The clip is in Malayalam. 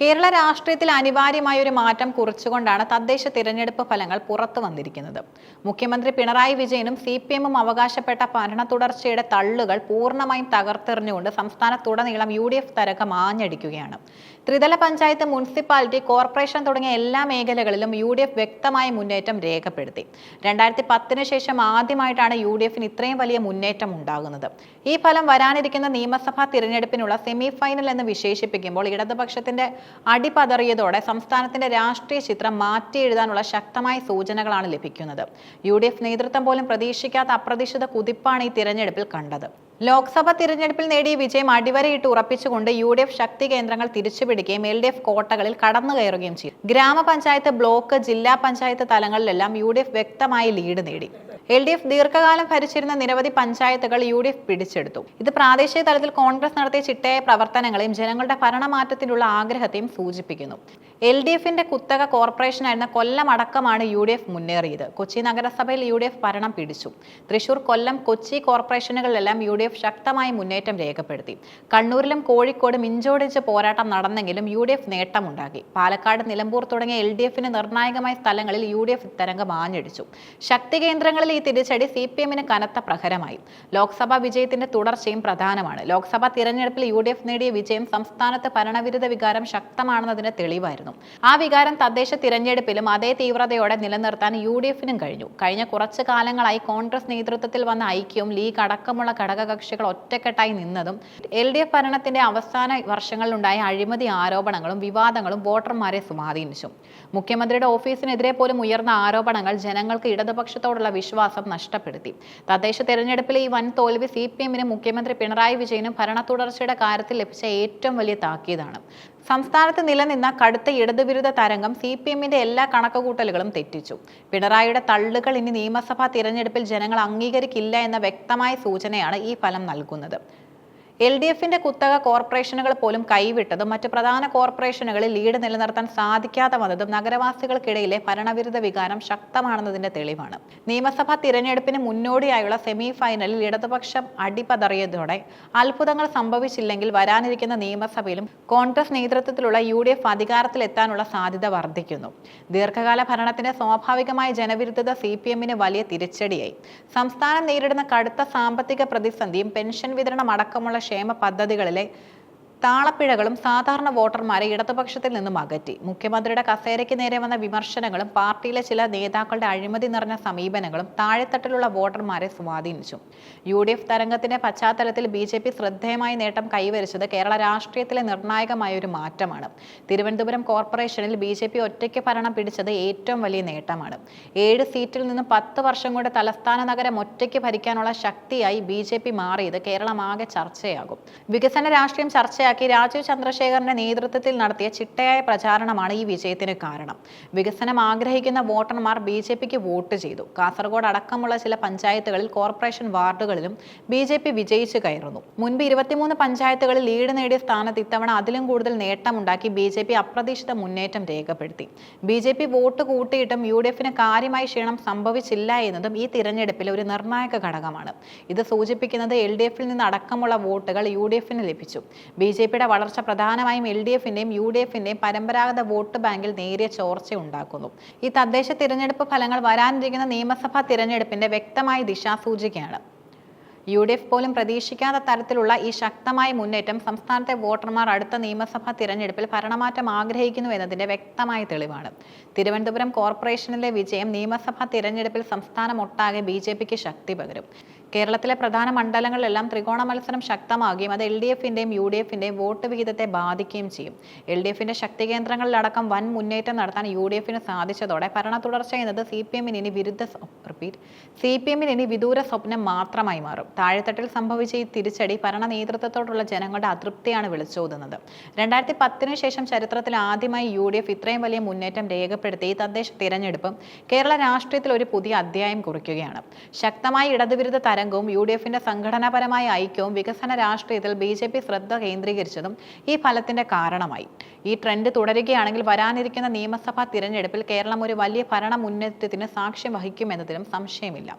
കേരള രാഷ്ട്രീയത്തിൽ അനിവാര്യമായ ഒരു മാറ്റം കുറിച്ചുകൊണ്ടാണ് തദ്ദേശ തിരഞ്ഞെടുപ്പ് ഫലങ്ങൾ പുറത്തു വന്നിരിക്കുന്നത്. മുഖ്യമന്ത്രി പിണറായി വിജയനും സി പി എമ്മും അവകാശപ്പെട്ട ഭരണ തുടർച്ചയുടെ തള്ളുകൾ പൂർണമായും തകർത്തെറിഞ്ഞുകൊണ്ട് സംസ്ഥാനത്തുടനീളം യു ഡി എഫ് തരകം ആഞ്ഞടിക്കുകയാണ്. ത്രിതല പഞ്ചായത്ത് മുനിസിപ്പാലിറ്റി കോർപ്പറേഷൻ തുടങ്ങിയ എല്ലാ മേഖലകളിലും യു ഡി എഫ് വ്യക്തമായ മുന്നേറ്റം രേഖപ്പെടുത്തി. രണ്ടായിരത്തി പത്തിന് ശേഷം ആദ്യമായിട്ടാണ് യു ഡി എഫിന് ഇത്രയും വലിയ മുന്നേറ്റം ഉണ്ടാകുന്നത്. ഈ ഫലം വരാനിരിക്കുന്ന നിയമസഭാ തിരഞ്ഞെടുപ്പിനുള്ള സെമി ഫൈനൽ എന്ന് വിശേഷിപ്പിക്കുമ്പോൾ ഇടതുപക്ഷത്തിന്റെ അടിപതറിയതോടെ സംസ്ഥാനത്തിന്റെ രാഷ്ട്രീയ ചിത്രം മാറ്റി എഴുതാനുള്ള ശക്തമായ സൂചനകളാണ് ലഭിക്കുന്നത്. യു നേതൃത്വം പോലും പ്രതീക്ഷിക്കാത്ത അപ്രതീക്ഷിത കുതിപ്പാണ് ഈ തിരഞ്ഞെടുപ്പിൽ കണ്ടത്. ലോക്സഭ തിരഞ്ഞെടുപ്പിൽ നേടിയ വിജയം അടിവരയിട്ട് ഉറപ്പിച്ചുകൊണ്ട് യു ഡി എഫ് ശക്തി കേന്ദ്രങ്ങൾ തിരിച്ചുപിടിക്കുകയും എൽ ഡി എഫ് കോട്ടകളിൽ കടന്നു കയറുകയും ചെയ്തു. ഗ്രാമപഞ്ചായത്ത് ബ്ലോക്ക് ജില്ലാ പഞ്ചായത്ത് തലങ്ങളിലെല്ലാം യു ഡി എഫ് വ്യക്തമായ ലീഡ് നേടി. എൽ ഡി എഫ് ദീർഘകാലം ഭരിച്ചിരുന്ന നിരവധി പഞ്ചായത്തുകൾ യു ഡി എഫ് പിടിച്ചെടുത്തു. ഇത് പ്രാദേശിക തലത്തിൽ കോൺഗ്രസ് നടത്തിയ ചിട്ടയായ പ്രവർത്തനങ്ങളെയും ജനങ്ങളുടെ ഭരണമാറ്റത്തിനുള്ള ആഗ്രഹത്തെയും സൂചിപ്പിക്കുന്നു. എൽ ഡി എഫിന്റെ കുത്തക കോർപ്പറേഷനായിരുന്ന കൊല്ലം അടക്കമാണ് യു ഡി എഫ് മുന്നേറിയത്. കൊച്ചി നഗരസഭയിൽ യു ഡി എഫ് ഭരണം പിടിച്ചു. തൃശൂർ കൊല്ലം കൊച്ചി കോർപ്പറേഷനുകളിലെല്ലാം യു ഡി എഫ് ശക്തമായ മുന്നേറ്റം രേഖപ്പെടുത്തി. കണ്ണൂരിലും കോഴിക്കോടും ഇഞ്ചോടിച്ച് പോരാട്ടം നടന്നെങ്കിലും യു ഡി എഫ് നേട്ടമുണ്ടാക്കി. പാലക്കാട് നിലമ്പൂർ തുടങ്ങിയ എൽ ഡി എഫിന് നിർണായകമായ സ്ഥലങ്ങളിൽ യു ഡി എഫ് തരംഗം ആഞ്ഞടിച്ചു. ശക്തി കേന്ദ്രങ്ങളിൽ ഈ തിരിച്ചടി സി പി എമ്മിന് കനത്ത പ്രഹരമായി. ലോക്സഭാ വിജയത്തിന്റെ തുടർച്ചയും പ്രധാനമാണ്. ലോക്സഭാ തിരഞ്ഞെടുപ്പിൽ യു ഡി എഫ് നേടിയ വിജയം സംസ്ഥാനത്ത് ഭരണവിരുദ്ധ വികാരം ശക്തമാണെന്നതിന് തെളിവായിരുന്നു. ആ വികാരം തദ്ദേശ തിരഞ്ഞെടുപ്പിലും അതേ തീവ്രതയോടെ നിലനിർത്താൻ യു ഡി എഫിനും കഴിഞ്ഞു. കഴിഞ്ഞ കുറച്ചു കാലങ്ങളായി കോൺഗ്രസ് നേതൃത്വത്തിൽ വന്ന ഐക്യവും ലീഗ് അടക്കമുള്ള ഘടകകക്ഷികൾ ഒറ്റക്കെട്ടായി നിന്നതും എൽ ഡി എഫ് ഭരണത്തിന്റെ അവസാന വർഷങ്ങളിലുണ്ടായ അഴിമതി ആരോപണങ്ങളും വിവാദങ്ങളും വോട്ടർമാരെ സ്വാധീനിച്ചു. മുഖ്യമന്ത്രിയുടെ ഓഫീസിനെതിരെ പോലും ഉയർന്ന ആരോപണങ്ങൾ ജനങ്ങൾക്ക് ഇടതുപക്ഷത്തോടുള്ള വിശ്വാസം നഷ്ടപ്പെടുത്തി. തദ്ദേശ തെരഞ്ഞെടുപ്പിലെ ഈ വൻ തോൽവി സി പി എമ്മിനും മുഖ്യമന്ത്രി പിണറായി വിജയനും ഭരണ തുടർച്ചയുടെ കാര്യത്തിൽ ലഭിച്ച ഏറ്റവും വലിയ താക്കീതാണ്. സംസ്ഥാനത്ത് നിലനിന്ന കടുത്ത ഇടതുവിരുദ്ധ തരംഗം സി പി എമ്മിന്റെ എല്ലാ കണക്കുകൂട്ടലുകളും തെറ്റിച്ചു. പിണറായിയുടെ തള്ളുകൾ ഇനി നിയമസഭാ തിരഞ്ഞെടുപ്പിൽ ജനങ്ങൾ അംഗീകരിക്കില്ല എന്ന വ്യക്തമായ സൂചനയാണ് ഈ ഫലം നൽകുന്നത്. എൽ ഡി എഫിന്റെ കുത്തക കോർപ്പറേഷനുകൾ പോലും കൈവിട്ടതും മറ്റ് പ്രധാന കോർപ്പറേഷനുകളിൽ ലീഡ് നിലനിർത്താൻ സാധിക്കാതെ വന്നതും നഗരവാസികൾക്കിടയിലെ ഭരണവിരുദ്ധ വികാരം ശക്തമാണെന്നതിന്റെ തെളിവാണ്. നിയമസഭാ തിരഞ്ഞെടുപ്പിന് മുന്നോടിയായുള്ള സെമി ഫൈനലിൽ ഇടതുപക്ഷം അടിപതറിയതോടെ അത്ഭുതങ്ങൾ സംഭവിച്ചില്ലെങ്കിൽ വരാനിരിക്കുന്ന നിയമസഭയിലും കോൺഗ്രസ് നേതൃത്വത്തിലുള്ള യു ഡി എഫ് അധികാരത്തിലെത്താനുള്ള സാധ്യത വർദ്ധിക്കുന്നു. ദീർഘകാല ഭരണത്തിന്റെ സ്വാഭാവികമായ ജനവിരുദ്ധത സി പി എമ്മിന് വലിയ തിരിച്ചടിയായി. സംസ്ഥാനം നേരിടുന്ന കടുത്ത സാമ്പത്തിക പ്രതിസന്ധിയും പെൻഷൻ വിതരണം അടക്കമുള്ള ക്ഷേമ പദ്ധതികളിലെ താളപ്പിഴകളും സാധാരണ വോട്ടർമാരെ ഇടതുപക്ഷത്തിൽ നിന്നും അകറ്റി. മുഖ്യമന്ത്രിയുടെ കസേരയ്ക്ക് നേരെ വന്ന വിമർശനങ്ങളും പാർട്ടിയിലെ ചില നേതാക്കളുടെ അഴിമതി നിറഞ്ഞ സമീപനങ്ങളും താഴെത്തട്ടിലുള്ള വോട്ടർമാരെ സ്വാധീനിച്ചു. യു ഡി എഫ് തരംഗത്തിന്റെ പശ്ചാത്തലത്തിൽ ബി ജെ പി ശ്രദ്ധേയമായ നേട്ടം കൈവരിച്ചത് കേരള രാഷ്ട്രീയത്തിലെ നിർണായകമായ ഒരു മാറ്റമാണ്. തിരുവനന്തപുരം കോർപ്പറേഷനിൽ ബി ജെ പി ഒറ്റയ്ക്ക് ഭരണം പിടിച്ചത് ഏറ്റവും വലിയ നേട്ടമാണ്. ഏഴ് സീറ്റിൽ നിന്നും പത്ത് വർഷം കൊണ്ട് തലസ്ഥാന നഗരം ഒറ്റയ്ക്ക് ഭരിക്കാനുള്ള ശക്തിയായി ബി ജെ പി മാറിയത് കേരളമാകെ ചർച്ചയാകും. വികസന രാഷ്ട്രീയം ചർച്ചയാകും മനസ്സിലാക്കി രാജീവ് ചന്ദ്രശേഖറിന്റെ നേതൃത്വത്തിൽ നടത്തിയ ചിട്ടയായ പ്രചാരണമാണ് ഈ വിജയത്തിന് കാരണം. വികസനം ആഗ്രഹിക്കുന്ന വോട്ടർമാർ ബി ജെ പിക്ക് വോട്ട് ചെയ്തു. കാസർഗോഡ് അടക്കമുള്ള ചില പഞ്ചായത്തുകളിൽ കോർപ്പറേഷൻ വാർഡുകളിലും ബി ജെ പി വിജയിച്ചു കയറുന്നു. മുൻപ് ഇരുപത്തിമൂന്ന് പഞ്ചായത്തുകളിൽ ലീഡ് നേടിയ സ്ഥാനത്ത് ഇത്തവണ അതിലും കൂടുതൽ നേട്ടമുണ്ടാക്കി ബി ജെ പി അപ്രതീക്ഷിത മുന്നേറ്റം രേഖപ്പെടുത്തി. ബി ജെ പി വോട്ട് കൂട്ടിയിട്ടും യു ഡി എഫിന് കാര്യമായി ക്ഷീണം സംഭവിച്ചില്ല എന്നതും ഈ തിരഞ്ഞെടുപ്പിൽ ഒരു നിർണായക ഘടകമാണ്. ഇത് സൂചിപ്പിക്കുന്നത് എൽ ഡി എഫിൽ നിന്ന് അടക്കമുള്ള വോട്ടുകൾ യു ഡി എഫിന് ലഭിച്ചു. ബി ജെ പിയുടെ വളർച്ച പ്രധാനമായും എൽ ഡി എഫിന്റെയും യു ഡി എഫിന്റെയും പരമ്പരാഗത വോട്ട് ബാങ്കിൽ നേരിയ ചോർച്ച ഉണ്ടാക്കുന്നു ഈ തദ്ദേശ തിരഞ്ഞെടുപ്പ് ഫലങ്ങൾ വരാനിരിക്കുന്ന നിയമസഭാ തിരഞ്ഞെടുപ്പിന്റെ വ്യക്തമായ ദിശാസൂചികയാണ്. യു ഡി എഫ് പോലും പ്രതീക്ഷിക്കാത്ത തരത്തിലുള്ള ഈ ശക്തമായ മുന്നേറ്റം സംസ്ഥാനത്തെ വോട്ടർമാർ അടുത്ത നിയമസഭാ തിരഞ്ഞെടുപ്പിൽ ഭരണമാറ്റം ആഗ്രഹിക്കുന്നു എന്നതിന്റെ വ്യക്തമായ തെളിവാണ്. തിരുവനന്തപുരം കോർപ്പറേഷനിലെ വിജയം നിയമസഭാ തിരഞ്ഞെടുപ്പിൽ സംസ്ഥാനം ഒട്ടാകെ ബി ജെ പിക്ക് ശക്തി പകരും. കേരളത്തിലെ പ്രധാന മണ്ഡലങ്ങളിലെല്ലാം ത്രികോണ മത്സരം ശക്തമാകുകയും അത് എൽ ഡി എഫിന്റെയും യു ഡി എഫിന്റെയും വോട്ട് വിഹിതത്തെ ബാധിക്കുകയും ചെയ്യും. എൽ ഡി എഫിന്റെ ശക്തി കേന്ദ്രങ്ങളിലടക്കം വൻ മുന്നേറ്റം നടത്താൻ യു ഡി എഫിന് സാധിച്ചതോടെ ഭരണ തുടർച്ച എന്നത് സി പി എമ്മിന് ഇനി വിരുദ്ധ റിപ്പീറ്റ് സി പി എമ്മിന് ഇനി വിദൂര സ്വപ്നം മാത്രമായി മാറും. താഴെത്തട്ടിൽ സംഭവിച്ച ഈ തിരിച്ചടി ഭരണ നേതൃത്വത്തോടുള്ള ജനങ്ങളുടെ അതൃപ്തിയാണ് വിളിച്ചോതുന്നത്. രണ്ടായിരത്തി പത്തിന് ശേഷം ചരിത്രത്തിൽ ആദ്യമായി യു ഡി എഫ് ഇത്രയും വലിയ മുന്നേറ്റം രേഖപ്പെടുത്തി ഈ തദ്ദേശ തിരഞ്ഞെടുപ്പ് കേരള രാഷ്ട്രീയത്തിൽ ഒരു പുതിയ അധ്യായം കുറിക്കുകയാണ്. ശക്തമായ ഇടതുവിരുദ്ധ തരംഗവും യു ഡി എഫിന്റെ സംഘടനാപരമായ ഐക്യവും വികസന രാഷ്ട്രീയത്തിൽ ബി ജെ പി ശ്രദ്ധ കേന്ദ്രീകരിച്ചതും ഈ ഫലത്തിന്റെ കാരണമായി. ഈ ട്രെൻഡ് തുടരുകയാണെങ്കിൽ വരാനിരിക്കുന്ന നിയമസഭാ തിരഞ്ഞെടുപ്പിൽ കേരളം ഒരു വലിയ ഭരണ മുന്നേറ്റത്തിന് സാക്ഷ്യം വഹിക്കുമെന്നതിലും സംശയമില്ല.